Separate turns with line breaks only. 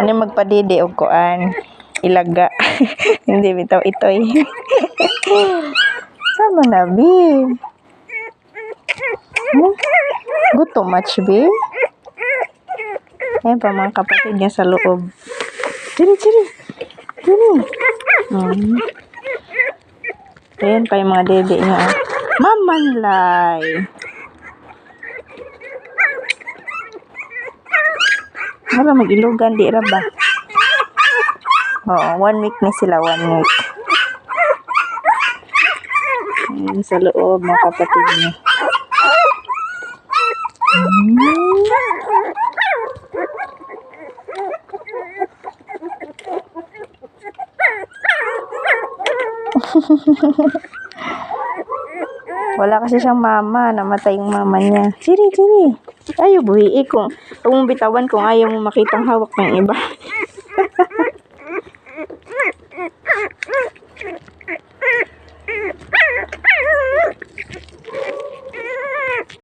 Ano magpadidi og kuan ilaga. Hindi bitaw itoy. Sama na, bi. Hmm? Gutom much, bi. Ayan pa mga kapatid niya sa loob. Chiri, chiri. Chiri. Hmm. Ayan pa yung mga dede niya. oh. Mamanlay. Wala mag-ilugan, di ra ba? Oo, one week na sila, one week. Ayan, sa loob, mga kapatid niya. Hmm. Wala kasi siyang mama. Namatay yung mama niya. Siri, siri. Ayaw buhi. Kung, kung bitawan kung ayaw mo makitang hawak ng iba.